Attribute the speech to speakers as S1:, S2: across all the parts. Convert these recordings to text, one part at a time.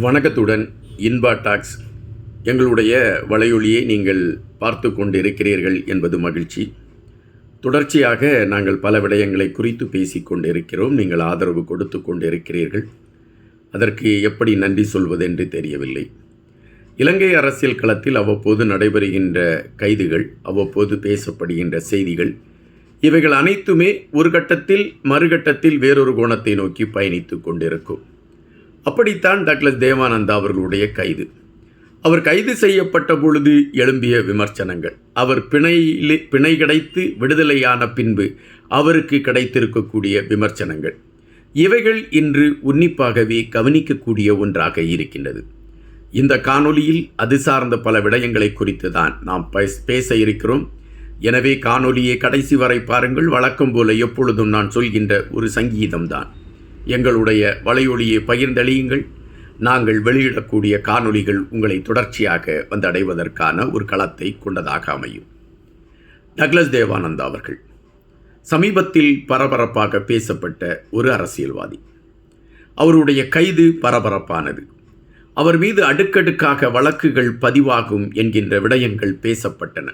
S1: வணக்கத்துடன் இன்பா டாக்ஸ். எங்களுடைய வலையொலியை நீங்கள் பார்த்து கொண்டிருக்கிறீர்கள் என்பது மகிழ்ச்சி. தொடர்ச்சியாக நாங்கள் பல விடயங்களை குறித்து பேசிக்கொண்டிருக்கிறோம் நீங்கள் ஆதரவு கொடுத்து கொண்டிருக்கிறீர்கள். அதற்கு எப்படி நன்றி சொல்வதென்று தெரியவில்லை. இலங்கை அரசியல் களத்தில் அவ்வப்போது நடைபெறுகின்ற கைதுகள் அவ்வப்போது பேசப்படுகின்ற செய்திகள் இவைகள் அனைத்துமே ஒரு கட்டத்தில் மறுகட்டத்தில் வேறொரு கோணத்தை நோக்கி பயணித்து கொண்டிருக்கும். அப்படித்தான் டக்ளஸ் தேவானந்தா அவர்களுடைய கைது. அவர் கைது செய்யப்பட்ட பொழுது எழும்பிய விமர்சனங்கள். அவர் பிணையிலே பிணை கிடைத்து விடுதலையான பின்பு அவருக்கு கிடைத்திருக்கக்கூடிய விமர்சனங்கள். இவைகள் இன்று உன்னிப்பாகவே கவனிக்கக்கூடிய ஒன்றாக இருக்கின்றது. இந்த காணொலியில் அது சார்ந்த பல விடயங்களை குறித்து தான் நாம் பேச- பேச இருக்கிறோம். எனவே காணொலியை கடைசி வரை பாருங்கள். வழக்கம் போல எப்பொழுதும் நான் சொல்கின்ற ஒரு சங்கீதம்தான். எங்களுடைய வலையொலியை பகிர்ந்தளியுங்கள். நாங்கள் வெளியிடக்கூடிய காணொளிகள் உங்களை தொடர்ச்சியாக வந்தடைவதற்கான ஒரு களத்தை கொண்டதாக அமையும். டக்ளஸ் தேவானந்தா அவர்கள் சமீபத்தில் பரபரப்பாக பேசப்பட்ட ஒரு அரசியல்வாதி. அவருடைய கைது பரபரப்பானது. அவர் மீது அடுக்கடுக்காக வழக்குகள் பதிவாகும் என்கின்ற விடயங்கள் பேசப்பட்டன.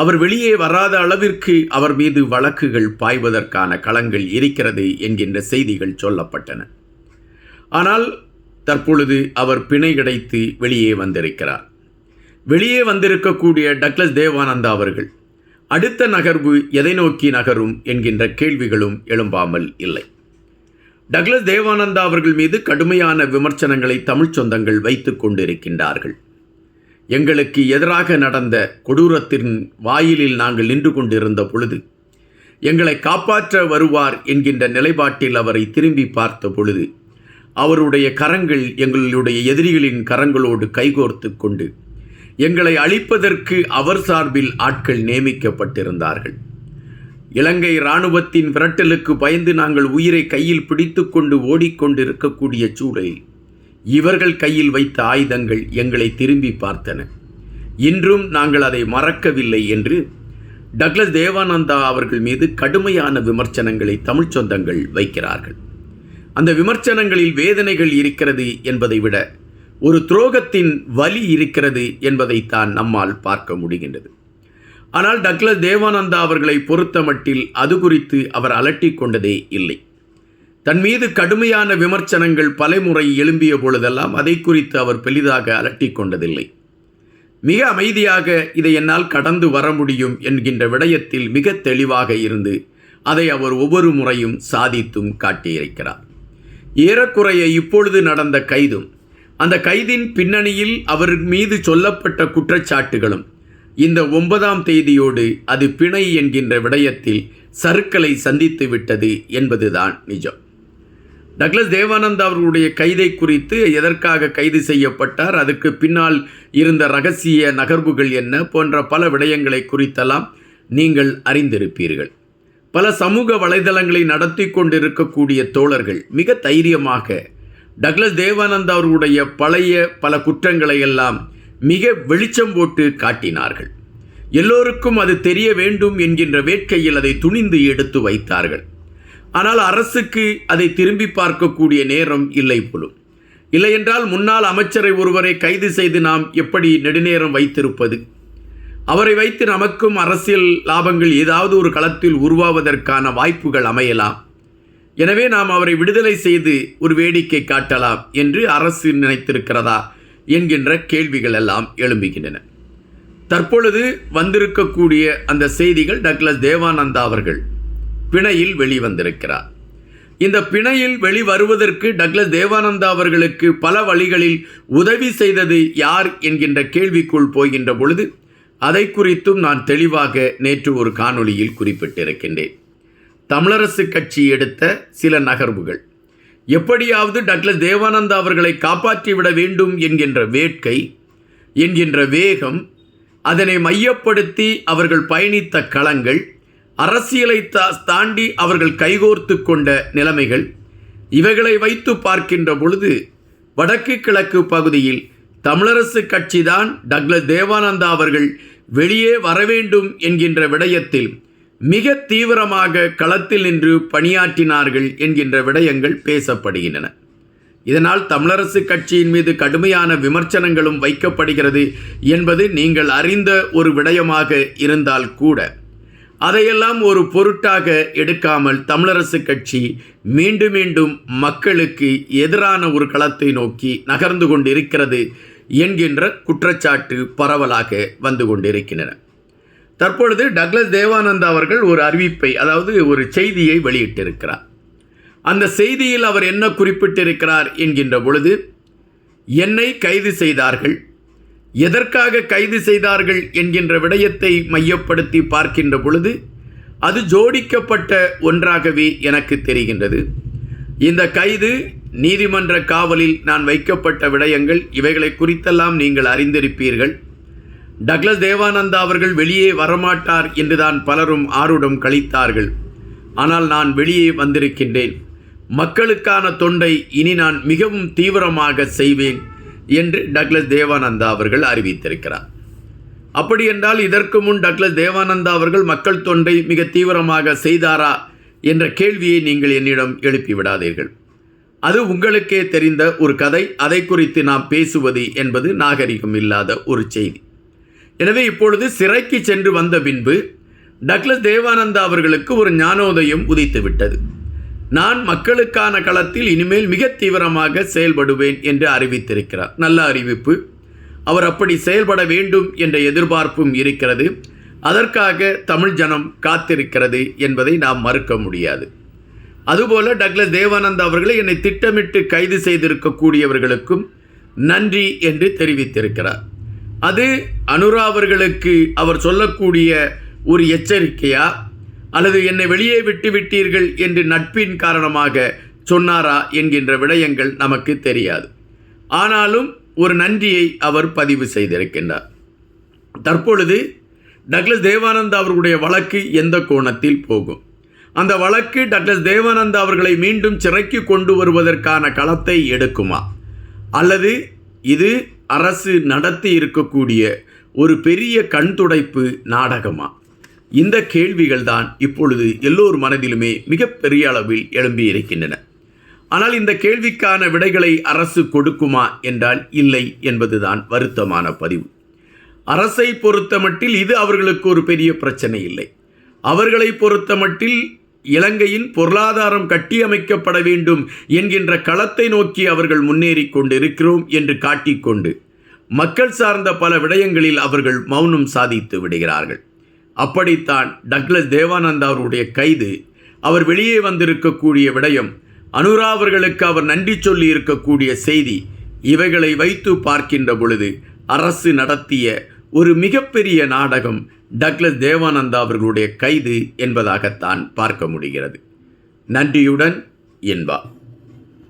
S1: அவர் வெளியே வராத அளவிற்கு அவர் மீது வழக்குகள் பாய்வதற்கான களங்கள் இருக்கிறது என்கின்ற செய்திகள் சொல்லப்பட்டன. ஆனால் தற்பொழுது அவர் பிணை கிடைத்து வெளியே வந்திருக்கிறார். வெளியே வந்திருக்கக்கூடிய டக்ளஸ் தேவானந்தா அவர்கள் அடுத்த நகர்வு எதை நோக்கி நகரும் என்கின்ற கேள்விகளும் எழும்பாமல் இல்லை. டக்ளஸ் தேவானந்தா அவர்கள் மீது கடுமையான விமர்சனங்களை தமிழ்ச் சொந்தங்கள் வைத்துக் கொண்டிருக்கின்றார்கள். எங்களுக்கு எதிராக நடந்த கொடூரத்தின் வாயிலில் நாங்கள் நின்று கொண்டிருந்த பொழுது எங்களை காப்பாற்ற வருவார் என்கின்ற நிலைப்பாட்டில் அவரை திரும்பி பார்த்த பொழுது அவருடைய கரங்கள் எங்களுடைய எதிரிகளின் கரங்களோடு கைகோர்த்து கொண்டு எங்களை அழிப்பதற்கு அவர் சார்பில் ஆட்கள் நியமிக்கப்பட்டிருந்தார்கள். இலங்கை இராணுவத்தின் விரட்டலுக்கு பயந்து நாங்கள் உயிரை கையில் பிடித்துக்கொண்டு ஓடிக்கொண்டிருக்கக்கூடிய சூழலில் இவர்கள் கையில் வைத்த ஆயுதங்கள் எங்களை திரும்பி பார்த்தன. இன்றும் நாங்கள் அதை மறக்கவில்லை என்று டக்ளஸ் தேவானந்தா அவர்கள் மீது கடுமையான விமர்சனங்களை தமிழ்ச் சொந்தங்கள் வைக்கிறார்கள். அந்த விமர்சனங்களில் வேதனைகள் இருக்கிறது என்பதை விட ஒரு துரோகத்தின் வலி இருக்கிறது என்பதைத்தான் நம்மால் பார்க்க முடிகின்றது. ஆனால் டக்ளஸ் தேவானந்தா அவர்களை பொறுத்தமட்டில் அது குறித்து அவர் அலட்டிக் கொண்டதே இல்லை. தன் மீது கடுமையான விமர்சனங்கள் பலமுறை எழும்பிய பொழுதெல்லாம் அதை குறித்து அவர் பெரிதாக அலட்டிக் கொண்டதில்லை. மிக அமைதியாக இதை என்னால் கடந்து வர முடியும் என்கின்ற விடயத்தில் மிக தெளிவாக இருந்து அதை அவர் ஒவ்வொரு முறையும் சாதித்தும் காட்டியிருக்கிறார். ஏறக்குறைய இப்பொழுது நடந்த கைதும் அந்த கைதின் பின்னணியில் அவர் மீது சொல்லப்பட்ட குற்றச்சாட்டுகளும் இந்த ஒன்பதாம் தேதியோடு அது பிணை என்கின்ற விடயத்தில் சருக்களை சந்தித்து விட்டது என்பதுதான் நிஜம். டக்ளஸ் தேவானந்தா அவர்களுடைய கைதை குறித்து எதற்காக கைது செய்யப்பட்டார் அதுக்கு பின்னால் இருந்த ரகசிய நகர்வுகள் என்ன போன்ற பல விடயங்களை குறித்தெல்லாம் நீங்கள் அறிந்திருப்பீர்கள். பல சமூக வலைதளங்களை நடத்தி கொண்டிருக்கக்கூடிய தோழர்கள் மிக தைரியமாக டக்ளஸ் தேவானந்தா அவர்களுடைய பழைய பல குற்றங்களை எல்லாம் மிக வெளிச்சம் போட்டு காட்டினார்கள். எல்லோருக்கும் அது தெரிய வேண்டும் என்கின்ற வேட்கையில் அதை துணிந்து எடுத்து வைத்தார்கள். ஆனால் அரசுக்கு அதை திரும்பி பார்க்கக்கூடிய நேரம் இல்லை போலும். இல்லையென்றால் முன்னாள் அமைச்சரை ஒருவரை கைது செய்து நாம் எப்படி நெடுநேரம் வைத்திருப்பது? அவரை வைத்து நமக்கும் அரசியல் லாபங்கள் ஏதாவது ஒரு களத்தில் உருவாவதற்கான வாய்ப்புகள் அமையலாம். எனவே நாம் அவரை விடுதலை செய்து ஒரு வேடிக்கை காட்டலாம் என்று அரசு நினைத்திருக்கிறதா என்கின்ற கேள்விகள் எல்லாம் எழும்புகின்றன. தற்பொழுது வந்திருக்கக்கூடிய அந்த செய்திகள் டக்ளஸ் தேவானந்தா அவர்கள் பிணையில் வெளிவந்திருக்கிறார். இந்த பிணையில் வெளிவருவதற்கு டக்ளஸ் தேவானந்தா அவர்களுக்கு பல வழிகளில் உதவி செய்தது யார் என்கின்ற கேள்விக்குள் போகின்ற பொழுது அதை குறித்தும் நான் தெளிவாக நேற்று ஒரு காணொளியில் குறிப்பிட்டிருக்கின்றேன். தமிழரசு கட்சி எடுத்த சில நகர்வுகள். எப்படியாவது டக்ளஸ் தேவானந்தா அவர்களை காப்பாற்றிவிட வேண்டும் என்கின்ற வேட்கை என்கின்ற வேகம் அதனை மையப்படுத்தி அவர்கள் பயணித்த களங்கள் அரசியலை தாண்டி அவர்கள் கைகோர்த்து கொண்ட நிலைமைகள். இவைகளை வைத்து பார்க்கின்ற பொழுது வடக்கு கிழக்கு பகுதியில் தமிழரசு கட்சிதான் டக்ளஸ் தேவானந்தா அவர்கள் வெளியே வரவேண்டும் என்கின்ற விடயத்தில் மிக தீவிரமாக களத்தில் நின்று பணியாற்றினார்கள் என்கின்ற விடயங்கள் பேசப்படுகின்றன. இதனால் தமிழரசு கட்சியின் மீது கடுமையான விமர்சனங்களும் வைக்கப்படுகிறது என்பது நீங்கள் அறிந்த ஒரு விடயமாக இருந்தால் கூட அதையெல்லாம் ஒரு பொருட்டாக எடுக்காமல் தமிழரசு கட்சி மீண்டும் மீண்டும் மக்களுக்கு எதிரான ஒரு களத்தை நோக்கி நகர்ந்து கொண்டிருக்கிறது என்கின்ற குற்றச்சாட்டு பரவலாக வந்து கொண்டிருக்கின்றன. தற்பொழுது டக்ளஸ் தேவானந்தா அவர்கள் ஒரு அறிவிப்பை அதாவது ஒரு செய்தியை வெளியிட்டிருக்கிறார். அந்த செய்தியில் அவர் என்ன குறிப்பிட்டிருக்கிறார் என்கின்ற பொழுது என்னை கைது செய்தார்கள். எதற்காக கைது செய்தார்கள் என்கின்ற விடயத்தை மையப்படுத்தி பார்க்கின்ற பொழுது அது ஜோடிக்கப்பட்ட ஒன்றாகவே எனக்கு தெரிகின்றது. இந்த கைது நீதிமன்ற காவலில் நான் வைக்கப்பட்ட விடயங்கள் இவைகளை குறித்தெல்லாம் நீங்கள் அறிந்திருப்பீர்கள். டக்ளஸ் தேவானந்தா அவர்கள் வெளியே வரமாட்டார் என்றுதான் பலரும் ஆருடம் கழித்தார்கள். ஆனால் நான் வெளியே வந்திருக்கின்றேன். மக்களுக்கான தொண்டை இனி நான் மிகவும் தீவிரமாக செய்வேன். என்று டக்ளஸ் தேவானந்தா அவர்கள் அறிவித்திருக்கிறார். அப்படி என்றால் இதற்கு முன் டக்ளஸ் தேவானந்தா அவர்கள் மக்கள் தொண்டை மிக தீவிரமாக செய்தாரா என்ற கேள்வியை நீங்கள் என்னிடம் எழுப்பி விடாதீர்கள். அது உங்களுக்கே தெரிந்த ஒரு கதை அதை குறித்து நாம் பேசுவது என்பது நாகரிகம் இல்லாத ஒரு செய்தி. எனவே இப்பொழுது சிறைக்கு சென்று வந்த பின்பு டக்ளஸ் தேவானந்தா அவர்களுக்கு ஒரு ஞானோதயம் உதித்து விட்டது நான் மக்களுக்கான களத்தில் இனிமேல் மிக தீவிரமாக செயல்படுவேன் என்று அறிவித்திருக்கிறார். நல்ல அறிவிப்பு. அவர் அப்படி செயல்பட வேண்டும் என்ற எதிர்பார்ப்பும் இருக்கிறது. அதற்காக தமிழ் ஜனம் காத்திருக்கிறது என்பதை நாம் மறுக்க முடியாது. அதுபோல டக்ளஸ் தேவானந்தா அவர்களை என்னை திட்டமிட்டு கைது செய்திருக்கக்கூடியவர்களுக்கும் நன்றி என்று தெரிவித்திருக்கிறார். அது அனுரா அவர்களுக்கு அவர் சொல்லக்கூடிய ஒரு எச்சரிக்கையா? அல்லது என்னை வெளியே விட்டு விட்டீர்கள் என்று நட்பின் காரணமாக சொன்னாரா என்கின்ற விடயங்கள் நமக்கு தெரியாது. ஆனாலும் ஒரு நன்றியை அவர் பதிவு செய்திருக்கின்றார். தற்பொழுது டக்ளஸ் தேவானந்தா அவர்களுடைய வழக்கு எந்த கோணத்தில் போகும்? அந்த வழக்கு டக்ளஸ் தேவானந்தா அவர்களை மீண்டும் சிறைக்கு கொண்டு வருவதற்கான களத்தை எடுக்குமா? அல்லது இது அரசு நடத்தி இருக்கக்கூடிய ஒரு பெரிய கண் துடைப்பு நாடகமா? இந்த கேள்விகள் தான் இப்பொழுது எல்லோர் மனதிலுமே மிகப்பெரிய அளவில் எழும்பி இருக்கின்றன ஆனால் இந்த கேள்விக்கான விடைகளை அரசு கொடுக்குமா என்றால் இல்லை என்பதுதான் வருத்தமான பதிவு. அரசை பொறுத்தமட்டில் இது அவர்களுக்கு ஒரு பெரிய பிரச்சனை இல்லை. அவர்களை பொறுத்தமட்டில் இலங்கையின் பொருளாதாரம் கட்டியமைக்கப்பட வேண்டும் என்கின்ற களத்தை நோக்கி அவர்கள் முன்னேறி கொண்டிருக்கிறோம் என்று காட்டிக்கொண்டு மக்கள் சார்ந்த பல விடயங்களில் அவர்கள் மௌனம் சாதித்து விடுகிறார்கள். அப்படித்தான் டக்ளஸ் தேவானந்தா அவருடைய கைது அவர் வெளியே வந்திருக்கக்கூடிய விடயம் அனுரா அவர்களுக்கு அவர் நன்றி சொல்லி இருக்கக்கூடிய செய்தி இவைகளை வைத்து பார்க்கின்ற பொழுது அரசு நடத்திய ஒரு மிகப்பெரிய நாடகம் டக்ளஸ் தேவானந்தா அவர்களுடைய கைது என்பதாகத்தான் பார்க்க முடிகிறது. நன்றியுடன் என்பா